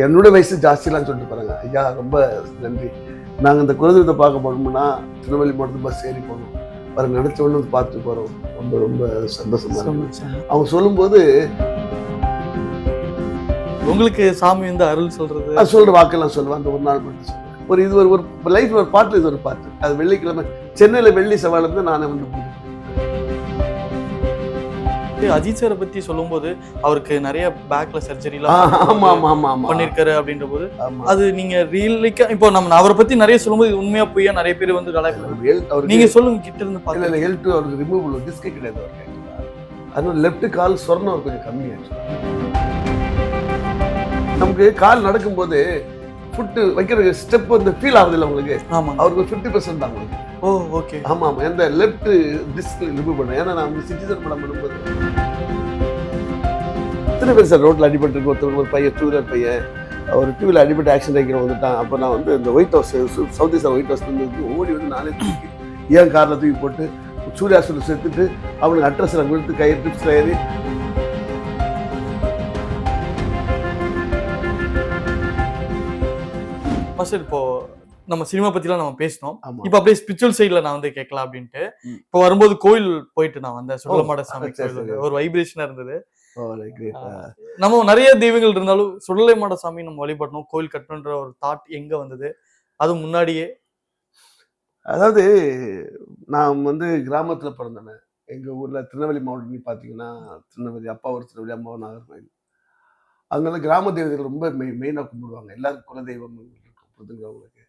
என்னோட வயசு ஜாஸ்திலாம் சொல்லிட்டு பாருங்க ஐயா ரொம்ப நன்றி. நாங்கள் இந்த குலதெய்வத்தை பார்க்க போனோம்னா திருநெல்வேலி மாவட்டத்து பஸ் ஏறி போனோம் பாருங்க நினைச்ச உடனே பார்த்துட்டு போகிறோம் ரொம்ப ரொம்ப சந்தோஷமா அவங்க சொல்லும்போது உங்களுக்கு சாமி வந்து அருள் சொல்றது? சொல்ற வாக்கெல்லாம் சொல்லுவேன். அந்த ஒரு நாள் மட்டும் ஒரு இது ஒரு ஒரு லைஃப் ஒரு பாட்டு இது ஒரு பாட்டு அது வெள்ளிக்கிழமை சென்னையில் வெள்ளி செவ்வாய் இருந்து நானே வந்து அஜித் சாரை பத்தி சொல்லும்போது அவருக்கு நிறைய பேக்ல சர்ஜரி ஆ, ஆமா ஆமா ஆமா ஆமா. பண்ணிருக்காரு அப்படின்ற போது அது நீங்க ரியலிக்கா இப்போ நம்ம அவரை பத்தி நிறைய சொல்லும்போது உண்மையா பொய்யா நிறைய பேர் வந்து அவருக்கு நீங்க சொல்லுங்க கிட்ட இருந்து இல்ல ஹெல்த் அவருக்கு ரிமூவல் டிஸ்கே கிடையாது. அதனால லெஃப்ட் கால் சொர்ணம் கொஞ்சம் கம்மியாச்சு நமக்கு கால் நடக்கும்போது ஃபுட்டு வைக்கிற ஸ்டெப் வந்து ஃபீல் ஆகுது இல்லை உங்களுக்கு? ஆமா அவருக்கு ஃபிஃப்டி பர்சன்ட் தான் உங்களுக்கு ஓ ஓகே. ஆமா ஆமா. எந்த லெஃப்ட் டிஸ்க் ரிமூவ் பண்ணேன். ஏன்னா நான் வந்து சிட்டிசன் படம் பண்ணும்போது. எத்தனை பேர் சார் ரோட்ல அடிபட்டு இருக்கு. ஒருத்தர் ஒரு பையன் டூ வீலர் பையன். ஒரு டூ வீலர் அடிபட்டு ஆக்சிடென்ட் ஆகிற வந்துட்டான். அப்போ நான் வந்து இந்த white house south east white house வந்து ஓடி வந்து நானே தூக்கி ஏன் காரில் தூக்கி போட்டு சூர்யாசுரம் சேர்த்துட்டு அவனுக்கு அட்ரஸ் நான் கொடுத்து கை ட்ரிப்ஸில் ஏறி. மாஸ்டர் இப்போ நம்ம சினிமா பத்திலாம் நம்ம பேசினோம். இப்போ அப்படியே ஸ்பிரிச்சுவல் சைடுல நான் வந்து கேட்கலாம் அப்படின்ட்டு. இப்போ வரும்போது கோயில் போயிட்டு நான் வந்தேன். சுடலமாட சாமி கோயில் ஒரு வைப்ரேஷனா இருந்தது. நம்ம நிறைய தெய்வங்கள் இருந்தாலும் சுடலைமாட சாமி நம்ம வழிபடணும். கோயில் கட்டணுன்ற ஒரு தாட் எங்க வந்தது? அது முன்னாடியே. அதாவது நான் வந்து கிராமத்தில் பிறந்தேன். எங்கள் ஊரில் திருநெல்வேலி மாவட்டம் நீ பார்த்தீங்கன்னா திருநெல்வேலி அப்பா ஒரு திருநெல்வேலி அம்மா ஒரு நாகர்கோவில் அங்கெல்லாம் கிராம தெய்வங்கள் ரொம்ப மெய் மெயினாக கும்பிடுவாங்க. எல்லாரும் குலதெய்வம் இருக்கும் புதுங்கவங்களுக்கு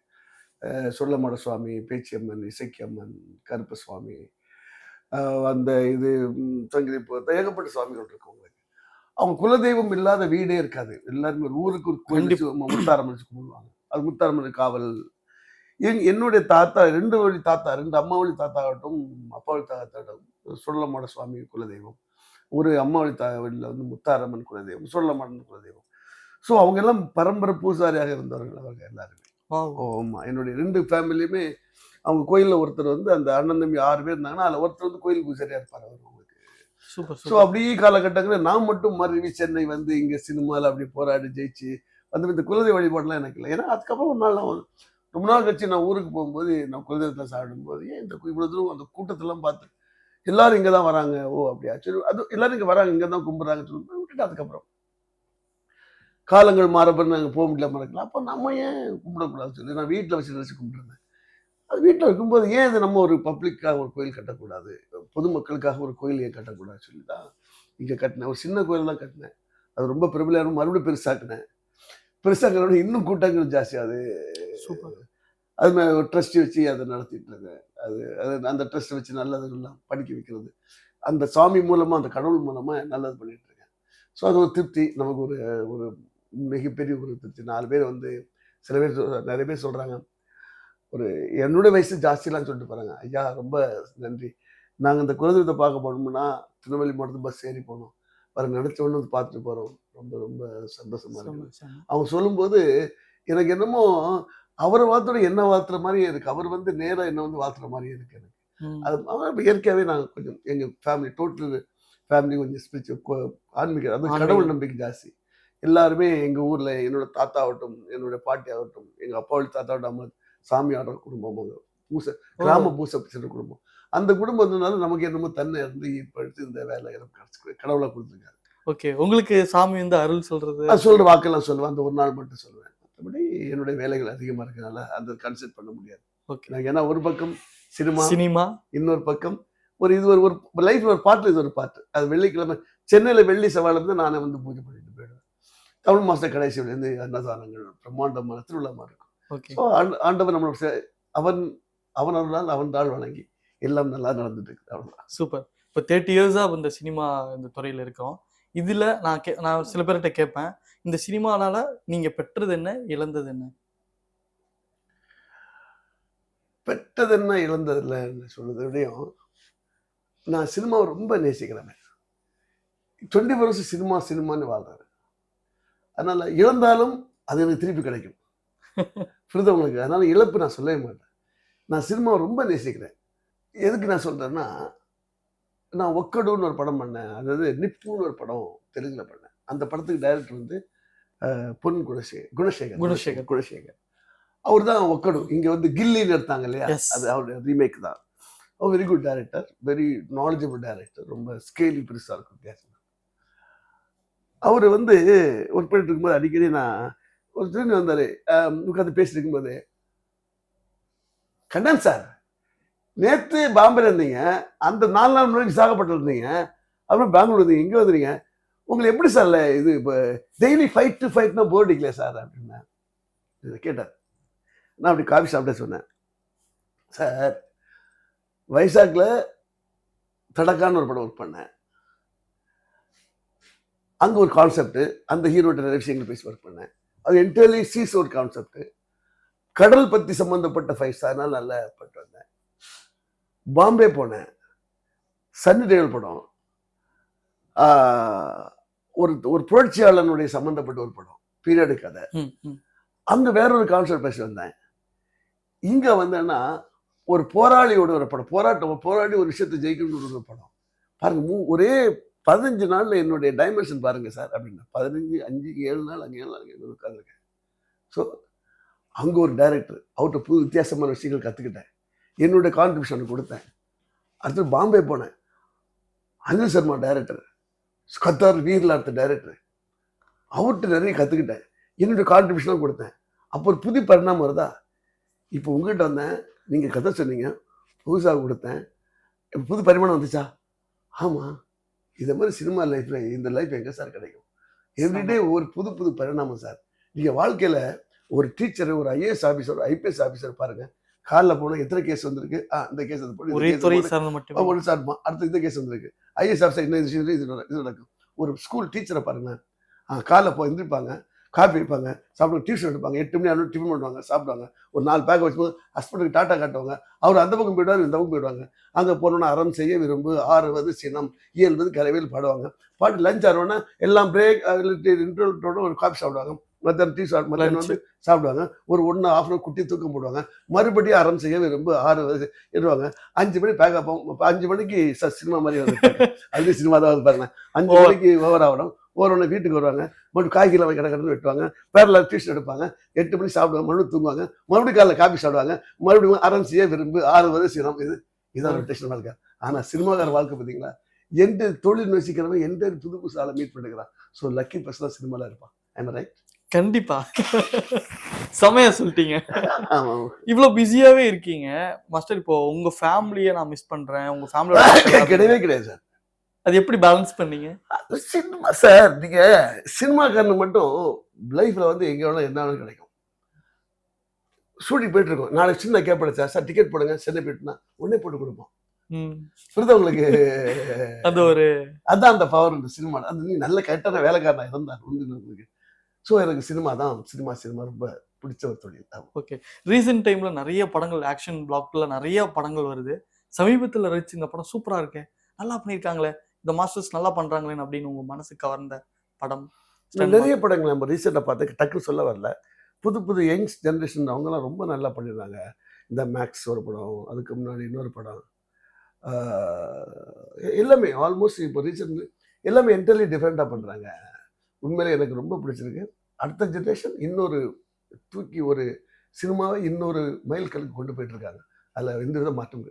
சொல்லமாட சுவாமி பேச்சியம்மன் இசைக்கியம்மன் கருப்பு சுவாமி அந்த இது ம், சங்கிலி போ- ஏகப்பட்ட சுவாமிகள் இருக்கு உங்களுக்கு அவங்க குலதெய்வம் இல்லாத வீடே இருக்காது. எல்லாருமே ஒரு ஊருக்கு ஒரு கோயில் வச்சு முத்தாரம் வச்சு கும்பிடுவாங்க. அது முத்தாரம்மன் காவல். என் என்னுடைய தாத்தா ரெண்டு வழி தாத்தா ரெண்டு அம்மா வழி தாத்தா ஆகட்டும் அப்பா வழி தாத்தா ஆகட்டும் சொல்லமாட சுவாமி குலதெய்வம். ஒரு அம்மா வழி தா வழியில் வந்து முத்தாரம்மன் குலதெய்வம் சொல்லமாடன் குலதெய்வம். ஸோ அவங்க எல்லாம் பரம்பரை பூசாரியாக இருந்தவர்கள் அவங்க எல்லாருமே. ஆமாம் என்னுடைய ரெண்டு ஃபேமிலியுமே அவங்க கோயிலில் ஒருத்தர் வந்து அந்த அண்ணன் தம்பி ஆறு பேர் இருந்தாங்கன்னா அதில் ஒருத்தர் வந்து கோயில் பூசாரியாக இருப்பார் அவர் அவங்களுக்கு. சூப்பர் ஸோ அப்படியே காலகட்டங்களில் நான் மட்டும் மறுபடி சென்னை வந்து இங்கே சினிமாவில் அப்படி போராடி ஜெயிச்சு வந்து இந்த குலதெய்வ வழிபாடுலாம் எனக்கு இல்லை. ஏன்னா அதுக்கப்புறம் ஒரு நாள் நான் ரொம்ப நாள் கழிச்சு நான் ஊருக்கு போகும்போது நான் குலதெய்வத்தில் சாப்பிடும்போது ஏன் இந்த இவ்வளோ தூரம் அந்த கூட்டத்தெல்லாம் பார்த்து எல்லாரும் இங்கே தான் வராங்க? ஓ அப்படியா? சரி அது எல்லாரும் இங்கே வராங்க இங்கே தான் கும்பிட்றாங்க சொல்லி விட்டுட்டு அதுக்கப்புறம். காலங்கள் மாறப்ப நாங்கள் போக முடியல மறக்கலாம் அப்போ நம்ம ஏன் கும்பிடக்கூடாதுன்னு சொல்லி நான் வீட்டில் வச்சு நினச்சி கும்பிட்ருந்தேன் அது வீட்டில் இருக்கும்போது ஏன் இது நம்ம ஒரு பப்ளிக்காக ஒரு கோயில் கட்டக்கூடாது? பொதுமக்களுக்காக ஒரு கோயில் ஏன் கட்டக்கூடாதுன்னு சொல்லி தான் இங்கே கட்டினேன். ஒரு சின்ன கோயில் தான் கட்டினேன். அது ரொம்ப பிரபலியான மறுபடியும் பெருசாக்கினேன் பெருசாக்கிறோட இன்னும் கூட்டங்கள் ஜாஸ்தி. அது சூப்பர். அது மாதிரி ஒரு ட்ரஸ்ட் வச்சு அதை நடத்திட்டு இருக்கேன். அது அது அந்த ட்ரஸ்ட் வச்சு நல்லதுலாம் படிக்க வைக்கிறது. அந்த சாமி மூலமாக அந்த கடவுள் மூலமாக நல்லது பண்ணிட்டு இருக்கேன். ஸோ அது ஒரு திருப்தி. நமக்கு ஒரு ஒரு மிகப்பெரிய ஒரு திருப்தி நாலு பேர் வந்து சில பேர் நிறைய பேர் சொல்கிறாங்க ஒரு என்னோட வயசு ஜாஸ்திலாம் சொல்லிட்டு போகிறாங்க ஐயா ரொம்ப நன்றி. நாங்கள் இந்த குலதெய்வத்தை பார்க்க போனோம்னா திருநெல்வேலி மாவட்டத்து பஸ் ஏறி போனோம். பாருங்க நினச்ச உடனே வந்து பார்த்துட்டு போகிறோம் ரொம்ப ரொம்ப சந்தோஷமா இருக்கு. அவங்க சொல்லும்போது எனக்கு என்னமோ அவரை வாழ்த்தோட என்ன வாழ்த்துற மாதிரி இருக்கு. அவர் வந்து நேரா என்ன வந்து வாழ்த்துற மாதிரி இருக்கு எனக்கு. அது இயற்கையாகவே நாங்கள் கொஞ்சம் எங்கள் ஃபேமிலி டோட்டல் ஃபேமிலி கொஞ்சம் ஸ்பிரிச்சுவல் ஆன்மீக அது கடவுள். நம்பிக்கை ஜாஸ்தி. எல்லாருமே எங்கள் ஊரில் என்னோட தாத்தா ஆகட்டும் என்னோட பாட்டி ஆகட்டும் எங்கள் அப்பாவோட தாத்தா ஆகட்டும் சாமி ஆடுற குடும்பம் அவங்க. பூசை கிராம பூசை சென்ற குடும்பம். அந்த குடும்பம் இருந்ததுனால நமக்கு என்னமோ தன்னை இருந்து ஈர்ப்படுத்தி இந்த வேலை எனக்கு கடவுளை கொடுத்துருக்காரு. ஓகே. உங்களுக்கு சாமி வந்து அருள் சொல்றது? அது சொல்கிற வாக்கெல்லாம் சொல்லுவேன். அந்த ஒரு நாள் மட்டும் சொல்லுவேன். மற்றபடி என்னுடைய வேலைகள் அதிகமாக இருக்கனால அந்த கன்சல்ட் பண்ண முடியாது. ஓகே. எனக்கு ஏன்னா ஒரு பக்கம் சினிமா சினிமா? இன்னொரு பக்கம் ஒரு இது ஒரு ஒரு லைஃப் ஒரு பாட்டு இது ஒரு பாட்டு அது வெள்ளிக்கிழமை சென்னையில் வெள்ளி இருந்து நானே வந்து பூஜை போயிடுவேன் தமிழ் மாச கடைசியிலேருந்து அன்னதானங்கள் பிரம்மாண்டமான திருவிழாமா இருக்கும். ஓகே. ஸோ ஆண்டவன் நம்மளோட அவன் அவன் அருளால் அவன் தாழ் வணங்கி எல்லாம் நல்லா நடந்துட்டு இருக்கு அவ்வளவுதான். சூப்பர். இப்போ தேர்ட்டி இயர்ஸா இந்த சினிமா இந்த துறையில இருக்கோம். இதுல நான் கே நான் சில பேர்கிட்ட கேட்பேன் இந்த சினிமானால நீங்க பெற்றது என்ன இழந்தது என்ன? பெற்றது என்ன சொல்றதை விடையும் நான் சினிமாவை ரொம்ப நேசிக்கிறேன். டுவெண்ட்டி ஃபோர் ஹவர்ஸ் சினிமா சினிமான்னு வாழ்றேன். அதனால இழந்தாலும் அது எனக்கு திருப்பி கிடைக்கும். புரியுதா உங்களுக்கு? அதனால இழப்பு நான் சொல்லவே மாட்டேன். நான் சினிமாவை ரொம்ப நேசிக்கிறேன். எதுக்கு நான் சொல்றேன்னா நான் ஒக்கடுன்னு ஒரு படம் பண்ணேன். அதாவது நிப்புன்னு ஒரு படம் தெலுங்குல பண்ணேன். அந்த படத்துக்கு டைரக்டர் வந்து பொன் குணசேகர் குணசேகர். குணசேகர். குணசேகர். அவர் தான் ஒக்கடு. இங்க வந்து கில்லின்னு எடுத்தாங்க இல்லையா. அது அவருடைய ரீமேக் தான். அவர் very good director very knowledgeable director ரொம்ப ஸ்கேலி பெருசா இருக்கும். வித்தியாசம் அவர் வந்து ஒர்க் பண்ணிட்டு இருக்கும்போது அடிக்கடி நான் ஒரு திரும்பி வந்தார். உட்காந்து பேசிட்டு இருக்கும்போது கண்ணன் சார் நேற்று பாம்பேல இருந்தீங்க. அந்த நாலு நாள் முன்னாடி விசாகப்பட்டில் இருந்தீங்க. அப்புறம் பெங்களூர் இருந்தீங்க இங்கே வந்துறீங்க உங்களை எப்படி சார் இது இப்போ டெய்லி ஃபைட் டு ஃபைட்னா போர் அடிக்கலையா சார் அப்படின்னா இதை கேட்டார். நான் அப்படி காஃபி சாப்பிட சொன்னேன். சார் வைசாக்கில் தடக்கான்னு ஒரு படம் ஒர்க் பண்ணேன். அங்கே ஒரு கான்செப்ட் அந்த ஹீரோட்ட நிறைய விஷயங்கள் பேசி ஒர்க் பண்ணேன். அது என்டையர்லி சீஸ் ஒரு கான்செப்ட் கடல் பற்றி சம்மந்தப்பட்ட ஃபைட்ஸ் அதனால நல்லா பண்ணிட்டு வந்தேன். பாம்பே போனேன். சன்னி டேவல் படம் ஒரு ஒரு புரட்சியாளனுடைய சம்மந்தப்பட்ட ஒரு படம். பீரியடு கதை. அங்க வேற ஒரு கான்செப்ட் பேசி வந்தேன். இங்க வந்தேன்னா ஒரு போராளியோட ஒரு படம். போராட்டம் போராடி ஒரு விஷயத்தை ஜெயிக்கணும்னு ஒரு படம். பாருங்க ஒரே பதினஞ்சு நாளில் என்னுடைய டைமென்ஷன் பாருங்கள் சார் அப்படின்னா பதினஞ்சு அஞ்சு ஏழு நாள் அங்கே ஏழு நாள் அங்கே உட்காந்துருக்கேன் ஸோ அங்கே ஒரு டைரக்டர் அவர்கிட்ட புது வித்தியாசமான விஷயங்கள் கற்றுக்கிட்டேன் என்னுடைய கான்ட்ரிபியூஷன் கொடுத்தேன். அடுத்து பாம்பே போனேன். அனில் சர்மா டைரக்டர் கத்தார் வீரில் அடுத்த டைரக்டர் அவர்கிட்ட நிறைய கற்றுக்கிட்டேன் என்னுடைய கான்ட்ரிபியூஷனும் கொடுத்தேன். அப்போ ஒரு புது பரிணாமம் வருதா? இப்போ உங்கள்கிட்ட வந்தேன். நீங்கள் கதை சொன்னீங்க. புதுசாக கொடுத்தேன். புது பரிமாணம் வந்துச்சா? ஆமாம் இதை மாதிரி சினிமா லைஃப்பில் இந்த லைஃப் எங்கே சார் கிடைக்கும்? எவ்ரிடே ஒரு புது புது பரிணாமம் சார் நீங்கள் வாழ்க்கையில் ஒரு டீச்சர் ஒரு ஐஏஎஸ் ஆஃபீஸர் ஒரு ஐபிஎஸ் ஆஃபீஸர் பாருங்க. காலைல போனால் எத்தனை கேஸ் வந்திருக்கு? ஆ இந்த கேஸ் அது போடு, இந்த ஒரே துறை. சார்ந்த மட்டும். ஒன்று சார் அடுத்து இந்த கேஸ் வந்திருக்கு. ஐஎஸ் ஆஃபீஸர் என்ன விஷயம் இது நட- இது நடக்கும். ஒரு ஸ்கூல் டீச்சரை பாருங்க. ஆ காலைல போய் எந்திரிப்பாங்க. காஃபி வைப்பாங்க சாப்பிடுவாங்க டியூஷன் எடுப்பாங்க எட்டு மணி ஆனாலும் டிஃபன் பண்ணுவாங்க சாப்பிடுவாங்க. ஒரு நாலு பேக் வச்சும்போது ஹஸ்பண்டுக்கு டாட்டா காட்டுவாங்க. அவர் அந்த பக்கம் போயிடுவார் இந்த பக்கம் போயிடுவாங்க. அங்கே போனோன்னா அறம் செய்ய விரும்பு ஆறுவது சினம் இயல்பது கரைவில் பாடுவாங்க. பாட்டு லஞ்ச் ஆறுவோன்னா எல்லாம் பிரேக் இன்டர்வியூட்டோட ஒரு காஃபி சாப்பிடுவாங்க. மத்தியானம் டீ சாப்பிட்டு மத்தியானம் வந்து சாப்பிடுவாங்க. ஒரு ஒன்று ஆஃப் அன் குட்டி தூக்கம் போடுவாங்க. மறுபடியும் அறம் செய்ய விரும்பு ஆறு எடுவாங்க அஞ்சு மணி பேக்கப் அஞ்சு மணிக்கு சினிமா மாதிரி வந்து அது சினிமா தான் வந்து பாருங்க. அஞ்சு. மணிக்கு ஓவர் ஆகணும். உடனே வீட்டுக்கு வருவாங்க. மறுபடியும் காய்கறி வாங்கி கடை கடந்து வெட்டுவாங்க. பேரில் டியூஷன் எடுப்பாங்க. எட்டு மணி சாப்பிடுவாங்க. மறுபடியும் தூங்குவாங்க. மறுபடியும் காலைல காபி சாப்பிடுவாங்க. மறுபடியும் அறம் செய்ய விரும்பு ஆறு வயசு சினம் இது. இதான் ரொட்டேஷன் வாழ்க்கை. ஆனால் சினிமாக்கார வாழ்க்கை பார்த்தீங்களா? எந்த தொழில் நேசிக்கிறவன் எந்த புது புதுசு ஆளை மீட் பண்ணிக்கிறான் ஸோ லக்கி பர்சன் தான் சினிமாவில் இருப்பான் ஐம் ரைட் கண்டிப்பா. செமையா சொல்லிட்டீங்க. ஆமாம் இவ்வளவு பிஸியாவே இருக்கீங்க. மாஸ்டர் இப்போ உங்க ஃபேமிலியை நான் மிஸ் பண்றேன். உங்க ஃபேமிலியோட கிடையவே கிடையாது சார் அது எப்படி பேலன்ஸ் பண்ணீங்க? சினிமா சார் நீங்க சினிமாக்காரனு மட்டும் லைஃப்ல வந்து எங்க வேணாலும் என்ன வேணாலும் கிடைக்கும். ஷூட்டிங் போயிட்டு இருக்கோம். நாளைக்கு சின்ன கேட்பேன் சார் சார் டிக்கெட் போடுங்க சென்னை போயிட்டுனா உடனே போட்டு கொடுப்போம். புரியுதா உங்களுக்கு? அது ஒரு அதான் அந்த பவர் இந்த சினிமா அந்த நீ நல்ல கரெக்டான வேலைக்காரனா இருந்தார் உண்டு உங்களுக்கு. ஸோ எனக்கு சினிமா தான் சினிமா சினிமா ரொம்ப பிடிச்ச ஒரு தொழில். ஓகே ரீசெண்ட் டைம்ல நிறைய படங்கள் ஆக்ஷன் பிளாக்ல நிறைய படங்கள் வருது. சமீபத்துல ரசிச்சு இந்த படம் சூப்பரா இருக்கே. நல்லா பண்ணிருக்காங்களே இந்த மாஸ்டர்ஸ் நல்லா பண்றாங்களேன்னு அப்படின்னு உங்க மனசு கவர்ந்த படம் நிறைய படங்கள் நம்ம ரீசெண்டாக பார்த்து டக்குன்னு சொல்ல வரல. புது புது யங்ஸ் ஜென்ரேஷன் அவங்கெல்லாம் ரொம்ப நல்லா பண்ணியிருந்தாங்க. இந்த மேக்ஸ் ஒரு படம் அதுக்கு முன்னாடி இன்னொரு படம். எல்லாமே ஆல்மோஸ்ட் இப்போ ரீசெண்ட் எல்லாமே என்டர்லி டிஃப்ரெண்ட்டாக பண்ணுறாங்க உண்மையிலே எனக்கு ரொம்ப பிடிச்சிருக்கு. அடுத்த ஜென்ரேஷன் இன்னொரு தூக்கி ஒரு சினிமாவை இன்னொரு மைல்கல்லுக்கு கொண்டு போயிட்டு இருக்காங்க. அதில் எந்த வித மாற்றம்.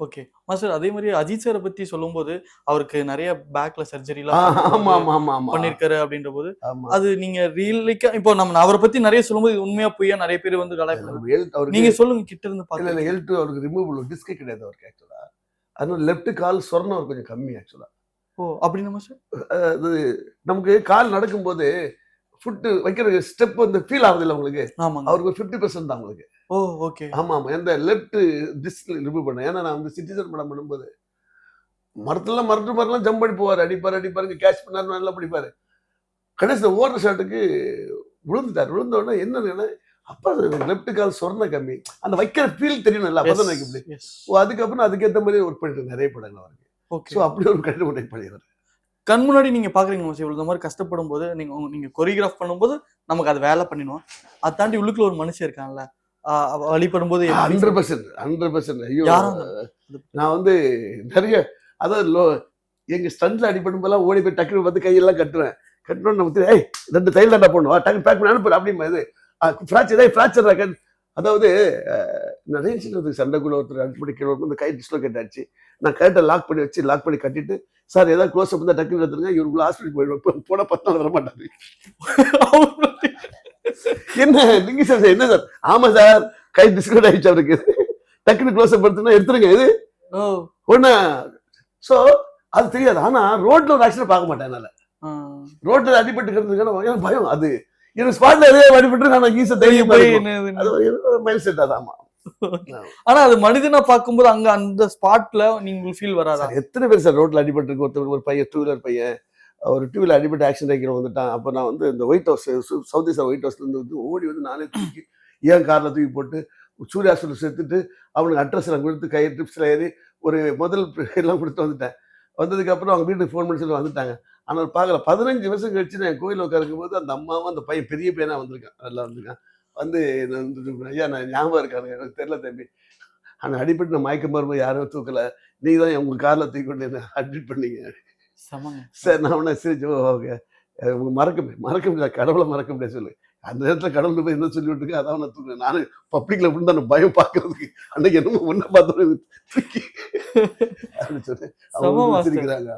ஓகே மாஸ்டர் அதே மாதிரி அஜித் சாரை பத்தி சொல்லும்போது அவருக்கு நிறைய பேக்ல சர்ஜரி ஆ, எல்லாம் ஆமா ஆமா ஆமா ஆமா. பண்ணிருக்காரு அப்படின்ற போது அது நீங்க ரியலிக்கா இப்போ நம்ம அவரை பத்தி நிறைய சொல்லும்போது உண்மையா பொய்யா நிறைய பேர் வந்து நம்ம அவருக்கு நீங்க சொல்லுங்க கிட்ட இருந்து இல்ல இல்ல அவருக்கு ரிமூவபிள் டிஸ்கே கிடையாது அவருக்கு ஆக்சுவலா அதனால லெஃப்ட் கால் சொர்ணம் அவர் கொஞ்சம் கம்மி ஆக்சுவலா ஓ அப்படின்னு மாஸ்டர் அது நமக்கு கால் நடக்கும்போது ஃபுட்டு வைக்கிற ஸ்டெப் வந்து ஃபீல் ஆகுது இல்லை உங்களுக்கு? ஆமாங்க. அவருக்கு ஃபிஃப்டி பர்சன்ட் தான் உங்களுக்கு. Oh okay. ஆமா ஆமா எந்த லெஃப்ட் டிஸ்க் ரிமூவ் பண்ணேன். ஏன்னா நான் வந்து சிட்டிசன் படம் பண்ணும்போது மரத்துல மரத்து மரம்லாம் ஜம்ப் பண்ணி போவார் அடிப்பார் அடிப்பாருங்க கேட்ச் பண்ணாரு நல்லா பிடிப்பாரு. கடைசியில் ஓடுற ஷாட்டுக்கு விழுந்துட்டார். விழுந்த உடனே என்ன அப்போ லெஃப்ட் கால் சொர்ண கம்மி. அந்த வைக்கிற ஃபீல் தெரியணும்ல அப்பதான் வைக்க முடியும். ஓ, அதுக்கப்புறம் அதுக்கேற்ற மாதிரி ஒர்க் பண்ணிட்டு நிறைய படங்கள் அவருக்கு. ஓகே ஸோ அப்படி ஒரு கண்டிப்பாக ஒர்க் பண்ணிடுறாரு கண் முன்னாடி நீங்க பாக்குறீங்க மாஸ்டர் இவ்வளவு இந்த மாதிரி கஷ்டப்படும் போது நீங்க உங்க- நீங்க கொரியோகிராஃப் பண்ணும்போது நமக்கு அது வேலை பண்ணிடுவோம் அதை தாண்டி உள்ளுக்குள்ள ஒரு மனுஷன் இருக்கான்ல. வழிபடும் போது ஹண்ட்ரட் பர்சன்ட் ஹண்ட்ரட் பர்சன்ட் ஐயோ நான் வந்து நிறைய அதாவது லோ எங்க ஸ்டண்ட்ல அடிபடும் போதெல்லாம் ஓடி போய் டக்குனு பார்த்து கையெல்லாம் கட்டுவேன். கட்டணும் நம்ம ஏய் ரெண்டு தையல் தாண்டா போடணும் டக்கு பேக் பண்ணி அனுப்புற அப்படிமா இது. ஃப்ராக்சர் ஏய் ஃப்ராக்சர் அதாவது நிறைய சின்ன சண்டைக்குள்ள ஒருத்தர் அடிப்படை கீழே வந்து கை டிஸ்லோகேட் ஆச்சு நான் கைட்டை லாக் பண்ணி வச்சு லாக் பண்ணி கட்டிட்டு சார் ஏதாவது க்ளோஸ் அப் தான் டக்குன்னு எடுத்துருங்க இவருக்குள்ள ஹாஸ்பிட்டல் போயிடுவோம் போன பத்து நாள் வர மாட்டாரு. என்ன நீங்க சார் என்ன சார்? ஆமா சார் கை டிஸ்கவுண்ட் ஆயிடுச்சு அவருக்கு. டக்குனு க்ளோஸ் அப் எடுத்துனா எடுத்துருங்க இது. ஓ. ஒண்ணு. சோ அது தெரியாது. ஆனா ரோட்ல ஒரு ஆக்சிடென்ட் பார்க்க மாட்டேன் என்னால. ரோட்ல அடிபட்டு கிடந்ததுக்கான எனக்கு பயம். அது எனக்கு ஸ்பாட்ல எதே அடிபட்டு நான் ஈஸ போய் தைரியம் அது மைண்ட் செட் அதாமா ஆனா அது மனிதனா பார்க்கும்போது அங்க அந்த ஸ்பாட்ல நீங்க ஃபீல் வராதா? எத்தனை பேர் சார் ரோட்ல அடிபட்டு இருக்கு ஒருத்தர் ஒரு பையன் டூ வீலர் பையன். ஒரு டிவியில் அடிபட்டு ஆக்சிடென்ட் ஆகிக்கிறோம் வந்துட்டான். அப்போ நான் வந்து இந்த white house south eastern white ஹவுஸ்லேருந்து வந்து ஓடி வந்து நானே தூக்கி ஏன் காரில் தூக்கி போட்டு சூர்யா ஹாஸ்பிட்டல் சேர்த்துட்டு அவனுக்கு அட்ரஸ் எல்லாம் கொடுத்து கை ட்ரிப்ஸில் ஏறி ஒரு முதல் எல்லாம் கொடுத்து வந்துட்டேன். வந்ததுக்கப்புறம் அவங்க வீட்டுக்கு ஃபோன் பண்ணி சொல்லி வந்துட்டாங்க. ஆனால் பார்க்கல. பதினஞ்சு வருஷம் கழிச்சு நான் கோயில் உட்காருக்கும் போது அந்த அம்மாவும் அந்த பையன் பெரிய பையனாக வந்திருக்கான். நல்லா வந்திருக்கான். வந்து நான் வந்து, ஐயா நான் ஞாபகம் இருக்காங்க எனக்கு தெரியல தம்பி. ஆனால் அடிபட்டு நான் மயக்கம் வரும்போது யாரும் தூக்கல. நீ தான் உங்கள் காரில் தூக்கி கொண்டு என்ன அட்மிட் பண்ணீங்க. சார் நான் உடனே சிரிச்சு "ஓ, ஓகே. மறக்க மறக்க முடியாது. கடவுளை மறக்க முடியாது சொல்லு. அந்த நேரத்துல கடவுள் போய் என்ன சொல்லி விட்டுருக்கு? அதான் நான் தூக்குறேன் நானும் பப்ளிக்ல விழுந்து அந்த பயம் பார்க்கறதுக்கு அன்னைக்கு என்னமோ ஒன்றை பார்த்தோம் தூக்கி அப்படின்னு சம அவங்க சிரிக்கிறாங்க.